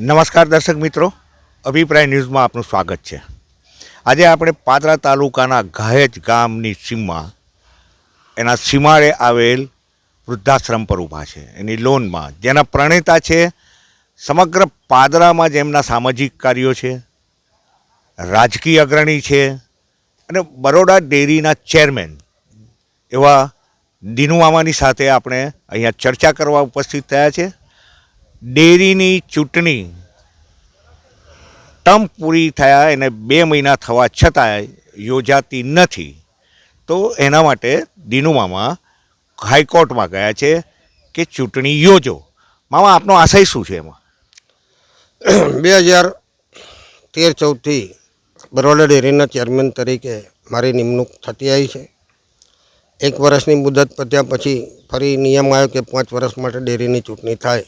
નમસ્કાર દર્શક મિત્રો. અભિપ્રાય ન્યૂઝમાં આપનું સ્વાગત છે. આજે આપણે પાદરા તાલુકાના ઘાયજ ગામની સીમમાં, એના સીમાડે આવેલ વૃદ્ધાશ્રમ પર ઊભા છે. એની લોનમાં, જેના પ્રણેતા છે સમગ્ર પાદરામાં જેમના સામાજિક કાર્યો છે, રાજકીય અગ્રણી છે, અને બરોડા ડેરીના ચેરમેન એવા દીનુ મામાની સાથે આપણે અહીંયા ચર્ચા કરવા ઉપસ્થિત થયા છે. ડેરીની ચૂંટણી ટર્મ પૂરી થયા એને બે મહિના થવા છતાંય યોજાતી નથી. તો એના માટે દીનુ મામા હાઈકોર્ટમાં ગયા છે કે ચૂંટણી યોજો. મામા, આપનો આશય શું છે એમાં? બે હજાર તેર ચૌદથી બરોડા ડેરીના ચેરમેન તરીકે મારી નિમણૂક થતી આવી છે. એક વર્ષની મુદત પત્યા પછી ફરી નિયમ આવ્યો કે પાંચ વર્ષ માટે ડેરીની ચૂંટણી થાય.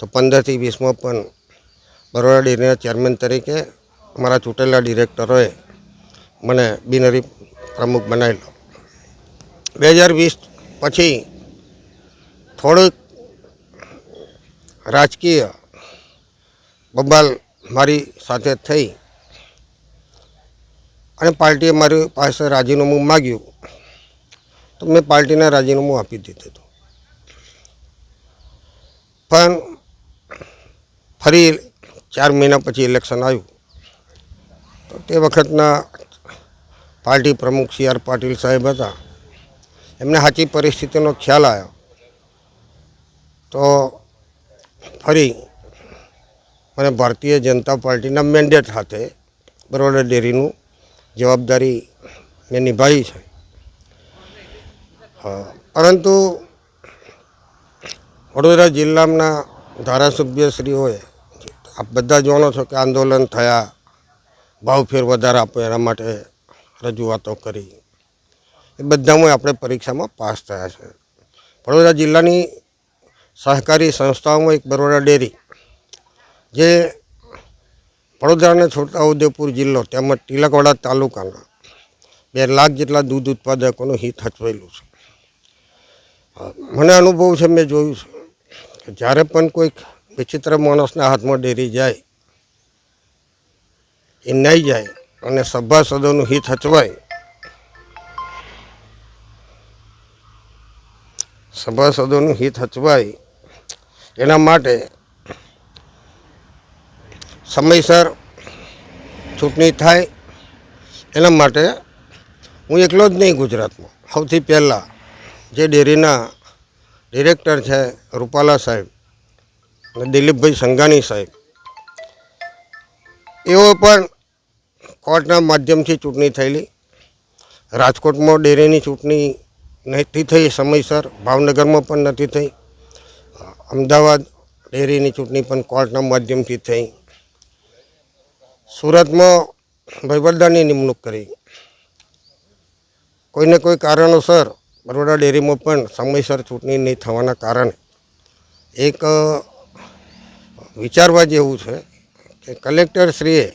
તો પંદરથી વીસમાં પણ બરોડા ડેરીના ચેરમેન તરીકે મારા ચૂંટેલા ડિરેક્ટરોએ મને બિનરી પ્રમુખ બનાવેલો. બે હજાર વીસ પછી થોડુંક રાજકીય બબાલ મારી સાથે થઈ અને પાર્ટીએ મારી પાસે રાજીનામું માગ્યું. તો મેં પાર્ટીને રાજીનામું આપી દીધું હતું. પણ ફરી ચાર મહિના પછી ઇલેક્શન આવ્યું. તો તે વખતના પાર્ટી પ્રમુખ સી આર પાટીલ સાહેબ હતા. એમને સાચી પરિસ્થિતિનો ખ્યાલ આવ્યો. તો ફરી મને ભારતીય જનતા પાર્ટીના મેન્ડેટ સાથે બરોડા ડેરીનું જવાબદારી મેં નિભાવી છે. પરંતુ વડોદરા જિલ્લાના ધારાસભ્યશ્રીઓએ આપ બધા જાણો છો કે આંદોલન થયા ભાવફેર વધારે આપો એના માટે રજૂઆતો કરી. એ બધામાં આપણે પરીક્ષામાં પાસ થયા છે. વડોદરા જિલ્લાની સહકારી સંસ્થાઓમાં એક બરોડા ડેરી, જે વડોદરાને છોટાઉદેપુર જિલ્લો, તેમજ તિલકવાડા તાલુકાના બે લાખ જેટલા દૂધ ઉત્પાદકોનું હિત હચવેલું છે. મને અનુભવ છે, મેં જોયું છે કે જ્યારે પણ કોઈક વિચિત્ર માણસના હાથમાં ડેરી જાય, એ નહીં જાય અને સભાસદોનું હિત હચવાય. સભાસદોનું હિત હચવાય એના માટે સમયસર ચૂંટણી થાય એના માટે હું એકલો જ નહીં ગુજરાતમાં. સૌથી પહેલાં જે ડેરીના ડિરેક્ટર છે રૂપાલા સાહેબ દિલીપભાઈ સંઘાણી સાહેબ. એઓ પણ કોર્ટના માધ્યમથી ચૂંટણી થયેલી. રાજકોટમાં ડેરીની ચૂંટણી નથી થઈ, સમયસર. ભાવનગરમાં પણ નથી થઈ. અમદાવાદ ડેરીની ચૂંટણી પણ કોર્ટના માધ્યમથી થઈ. સુરતમાં ભાઈબંધાની નિમણૂક કરી. કોઈને કોઈ કારણોસર બરોડા ડેરીમાં પણ સમયસર ચૂંટણી નહીં થવાના કારણે એક વિચારવા જેવું છે કે કલેક્ટરશ્રીએ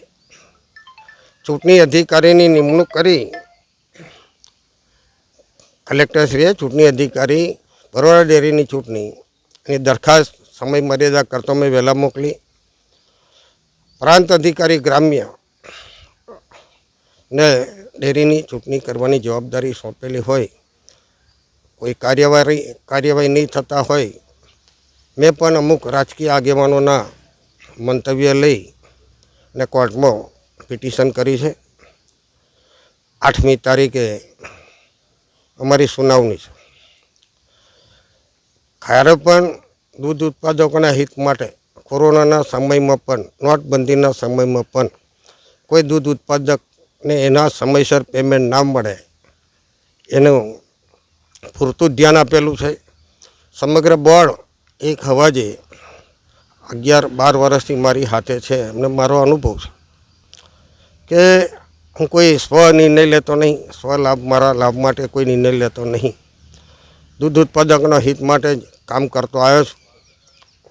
ચૂંટણી અધિકારીની નિમણૂક કરી કલેક્ટરશ્રીએ ચૂંટણી અધિકારી બરોડા ડેરીની ચૂંટણી એની દરખાસ્ત સમય મર્યાદા કરતો મેં વહેલા મોકલી. પ્રાંત અધિકારી ગ્રામ્ય ને ડેરીની ચૂંટણી કરવાની જવાબદારી સોંપેલી હોય. કોઈ કાર્યવાહી કાર્યવાહી નહીં થતા હોય મેં પણ અમુક રાજકીય આગેવાનોના મંતવ્ય લઈ ને કોર્ટમાં પિટિશન કરી છે. આઠમી તારીખે અમારી સુનાવણી છે. ખરે પણ દૂધ ઉત્પાદકોના હિત માટે કોરોનાના સમયમાં પણ, નોટબંધીના સમયમાં પણ કોઈ દૂધ ઉત્પાદકને એના સમયસર પેમેન્ટ ના મળે એનું પૂરતું ધ્યાન આપેલું છે. સમગ્ર બોર્ડ એક હવાજે અગિયાર, બાર વર્ષથી મારી હાથે છે, એમને મારો અનુભવ છે. કે હું કોઈ સ્વ નિર્ણય લેતો નહીં, સ્વ લાભ મારા લાભ માટે કોઈ નિર્ણય લેતો નહીં. દૂધ ઉત્પાદકના હિત માટે જ કામ કરતો આવ્યો છું.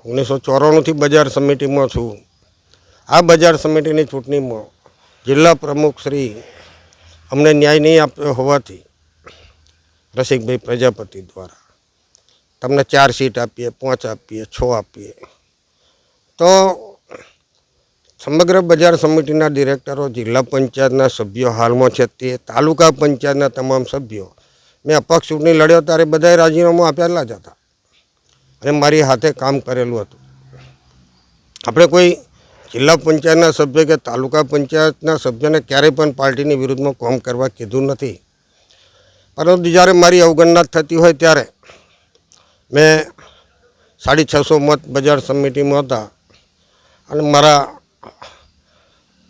ઓગણીસો ચોરાણુંથી બજાર સમિતિમાં છું. આ બજાર સમિતિની ચૂંટણીમાં જિલ્લા પ્રમુખ શ્રી અમને ન્યાય નહીં આપ્યો હોવાથી રસિકભાઈ પ્રજાપતિ દ્વારા તમને ચાર સીટ આપીએ, પાંચ આપીએ, છ આપીએ. તો સમગ્ર બજાર સમિતિના ડિરેક્ટરો, જિલ્લા પંચાયતના સભ્યો હાલમાં છે તે તાલુકા પંચાયતના તમામ સભ્યો. મેં અપક્ષ ચૂંટણી લડ્યો ત્યારે બધાએ રાજીનામું આપેલા જ હતા. અને મારી હાથે કામ કરેલું હતું. આપણે કોઈ જિલ્લા પંચાયતના સભ્ય કે તાલુકા પંચાયતના સભ્યને ક્યારેય પણ પાર્ટીની વિરુદ્ધમાં કામ કરવા કીધું નથી. પરંતુ જ્યારે મારી અવગણના થતી હોય ત્યારે મેં સાડી છસો મત બજાર સમિતિમાં હતા. અને મારા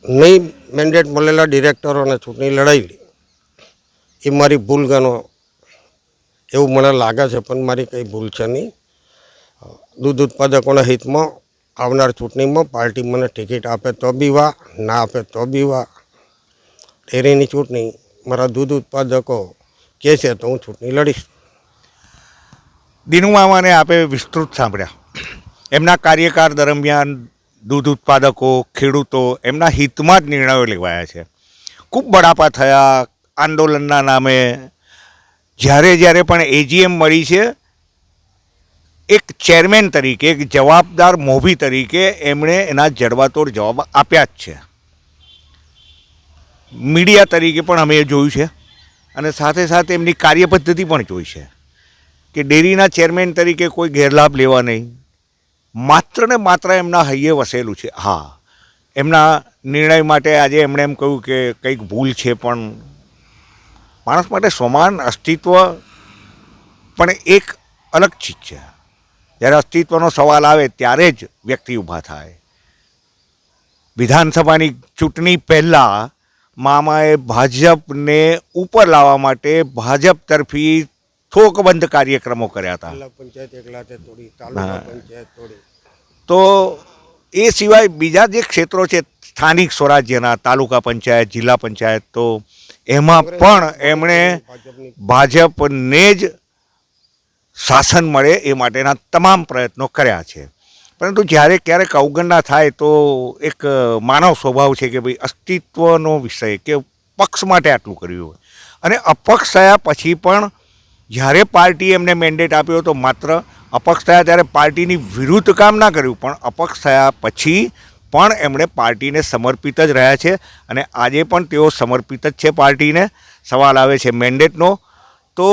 નહીં મેન્ડેટ મળેલા ડિરેક્ટરોને ચૂંટણી લડાયેલી. એ મારી ભૂલ ગણો એવું મને લાગે છે, પણ મારી કંઈ ભૂલ છે નહીં. દૂધ ઉત્પાદકોના હિતમાં આવનાર ચૂંટણીમાં પાર્ટી મને ટિકિટ આપે તો બી વાહ, ના આપે તો બી વાહ. ડેરીની ચૂંટણી, મારા દૂધ ઉત્પાદકો કહે છે તો હું ચૂંટણી લડીશ. દિનુ મામાને આપે વિસ્તૃત સાંભળ્યા. એમના કાર્યકાળ દરમિયાન દૂધ ઉત્પાદકો, ખેડૂતો એમના હિતમાં જ નિર્ણયો લેવાયા છે. ખૂબ બડાપા થયા આંદોલનના નામે. જ્યારે જ્યારે પણ એજીએમ મળી છે, એક ચેરમેન તરીકે, એક જવાબદાર મોભી તરીકે એમણે એના જડબાતોડ જવાબ આપ્યા જ છે. મીડિયા તરીકે પણ અમે એ જોયું છે અને સાથે સાથે એમની કાર્યપદ્ધતિ પણ જોઈ છે. કે ડેરીના ચેરમેન તરીકે કોઈ ગેરલાભ લેવા નહીં. માત્ર ને માત્ર એમના હૈયે વસેલું છે. હા, એમના નિર્ણય માટે આજે એમણે એમ કહ્યું કે કંઈક ભૂલ છે પણ માણસ માટે સમાન અસ્તિત્વ પણ એક અલગ ચીજ છે. જ્યારે અસ્તિત્વનો સવાલ આવે ત્યારે જ વ્યક્તિ ઊભા થાય. વિધાનસભાની ચૂંટણી પહેલાં મામાએ ભાજપને ઉપર લાવવા માટે ભાજપ તરફી થોકબંધ કાર્યક્રમો કર્યા હતા. પંચાયત એકલા તોડી તાલુકા પંચાયત તોડી તો એ સિવાય બીજા જે ક્ષેત્રો છે સ્થાનિક સ્વરાજ્યના તાલુકા પંચાયત જિલ્લા પંચાયત તો એમાં પણ એમણે ભાજપને જ શાસન મળે એ માટેના તમામ પ્રયત્નો કર્યા છે. પરંતુ જ્યારે ક્યારેક અવગણના થાય તો એક માનવ સ્વભાવ છે કે ભાઈ અસ્તિત્વનો વિષય કે પક્ષ માટે આટલું કર્યું હોય. અને અપક્ષ થયા પછી પણ જ્યારે પાર્ટીએ એમને મેન્ડેટ આપ્યો તો માત્ર અપક્ષ થયા ત્યારે પાર્ટીની વિરુદ્ધ કામ ના કર્યું, પણ અપક્ષ થયા પછી પણ એમણે પાર્ટીને સમર્પિત જ રહ્યા છે અને આજે પણ તેઓ સમર્પિત જ છે પાર્ટીને. સવાલ આવે છે મેન્ડેટનો તો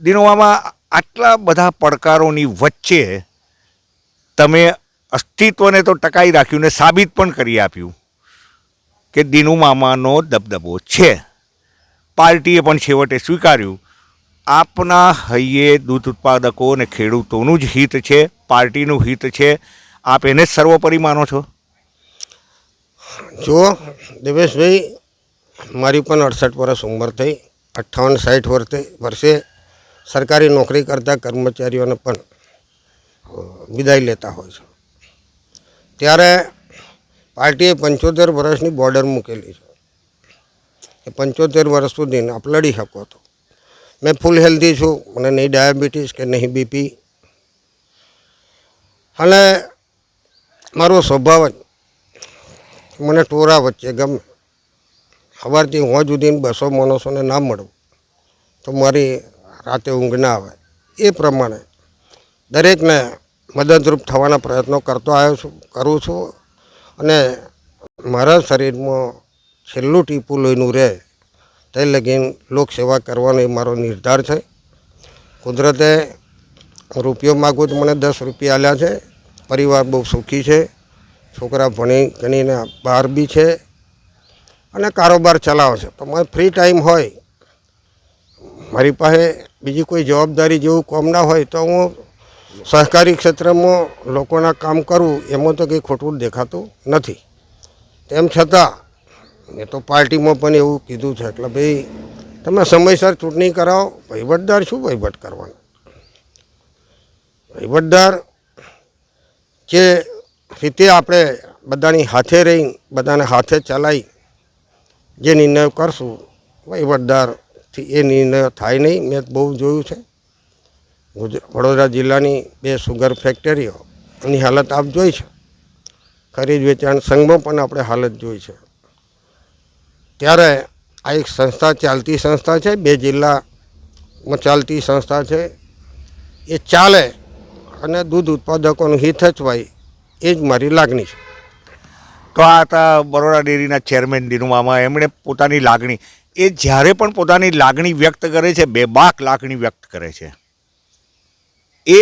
દિનોવામાં આટલા બધા પડકારોની વચ્ચે તમે અસ્તિત્વને તો ટકાઈ રાખ્યું ને સાબિત પણ કરી આપ્યું કે દિનુ મામાનો દબદબો છે. પાર્ટીએ પણ છેવટે સ્વીકાર્યું. આપના હૈયે દૂધ ઉત્પાદકો અને ખેડૂતોનું જ હિત છે, પાર્ટીનું હિત છે. આપ એને જ સર્વોપરી માનો છો? જો દેવેશભાઈ મારી પણ અડસઠ વર્ષ ઉંમર થઈ, અઠ્ઠાવન સાઠ વર્ષે વર્ષે સરકારી નોકરી કરતા કર્મચારીઓને પણ વિદાય લેતા હોય છે. ત્યારે પાર્ટીએ પંચોતેર વર્ષની બોર્ડર મૂકેલી છે. એ પંચોતેર વર્ષ સુધી આપ લડી શકો તો. મેં ફૂલ હેલ્ધી છું, મને નહીં ડાયાબિટીસ કે નહીં બીપી. અને મારો સ્વભાવ જ, મને ટોરા વચ્ચે ગમે. સવારથી હું સુધી બસો માણસોને ના મળું, તો મારી રાતે ઊંઘ ના આવે. એ પ્રમાણે દરેકને મદદરૂપ થવાના પ્રયત્નો કરતો આવ્યો છું, કરું છું. અને મારા શરીરમાં છેલ્લું ટીપું લોહીનું રહે તે લગીન લોકસેવા કરવાનો એ મારો નિર્ધાર છે. કુદરતે રૂપિયો માગું તો મને દસ રૂપિયા આલ્યા છે. પરિવાર બહુ સુખી છે. છોકરા ભણી ગણીને બહાર બી છે. અને કારોબાર ચલાવે છે. તો મારે ફ્રી ટાઈમ હોય, મારી પાસે બીજી કોઈ જવાબદારી જેવું કોમ ના હોય તો હું સહકારી ક્ષેત્રમાં લોકોના કામ કરું, એમાં તો કંઈ ખોટું દેખાતું નથી. તેમ છતાં મેં તો પાર્ટીમાં પણ એવું કીધું છે એટલે ભાઈ, તમે સમયસર ચૂંટણી કરાવો, વહીવટદાર શું વહીવટ કરવાનો? વહીવટદાર જે રીતે આપણે બધાની હાથે રહી, બધાને હાથે ચલાવી જે નિર્ણયો કરશું, વહીવટદારથી એ નિર્ણયો થાય નહીં. મેં બહુ જોયું છે. વડોદરા જિલ્લાની બે સુગર ફેક્ટરીઓ એની હાલત આપ જોઈ છે. ખરીદ વેચાણ સંઘમાં પણ આપણે હાલત જોઈ છે. ત્યારે આ એક સંસ્થા ચાલતી સંસ્થા છે, બે જિલ્લામાં ચાલતી સંસ્થા છે. એ ચાલે અને દૂધ ઉત્પાદકોનું હિત હોય એ જ મારી લાગણી છે. તો આ હતા બરોડા ડેરીના ચેરમેન દિનુમામાં એમણે પોતાની લાગણી, એ જ્યારે પણ પોતાની લાગણી વ્યક્ત કરે છે, બેબાક લાગણી વ્યક્ત કરે છે, એ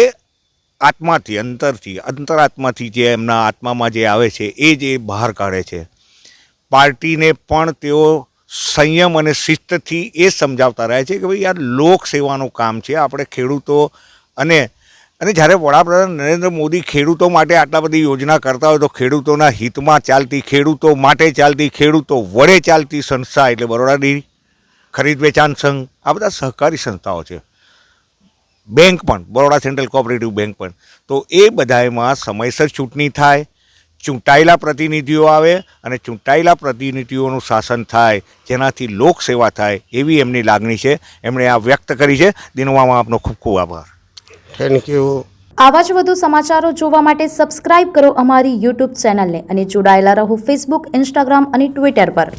આત્માથી, અંતરથી, અંતરાત્માથી જે એમના આત્મામાં જે આવે છે, એ જ એ બહાર કાઢે છે. પાર્ટીને પણ તેઓ સંયમ અને શિસ્તથી એ સમજાવતા રહે છે કે ભાઈ આ લોક સેવાનું કામ છે, આપણે ખેડૂતો અને અને જ્યારે વડાપ્રધાન નરેન્દ્ર મોદી ખેડૂતો માટે આટલા બધી યોજના કરતા હોય તો ખેડૂતોના હિતમાં ચાલતી, ખેડૂતો માટે ચાલતી, ખેડૂતો વડે ચાલતી સંસ્થા એટલે બરોડા ડેરી, ખરીદ વેચાણ સંઘ, આ બધા સહકારી સંસ્થાઓ છે. બેંક પણ, બરોડા સેન્ટ્રલ કોઓપરેટિવ બેંક પણ. તો એ બધામાં સમયસર ચૂંટણી થાય ચૂંટાયેલા પ્રતિનિધિઓ આવે અને ચૂંટાયેલા પ્રતિનિધિઓનું શાસન થાય જેનાથી લોકસેવા થાય એવી એમની લાગણી છે. એમણે આ વ્યક્ત કરી છે. દિનવામાં આપનો ખૂબ ખૂબ આભાર. થેન્ક યુ આવા જ વધુ સમાચારો જોવા માટે સબસ્ક્રાઇબ કરો અમારી યુટ્યુબ ચેનલને અને જોડાયેલા રહો ફેસબુક ઇન્સ્ટાગ્રામ અને ટ્વિટર પર.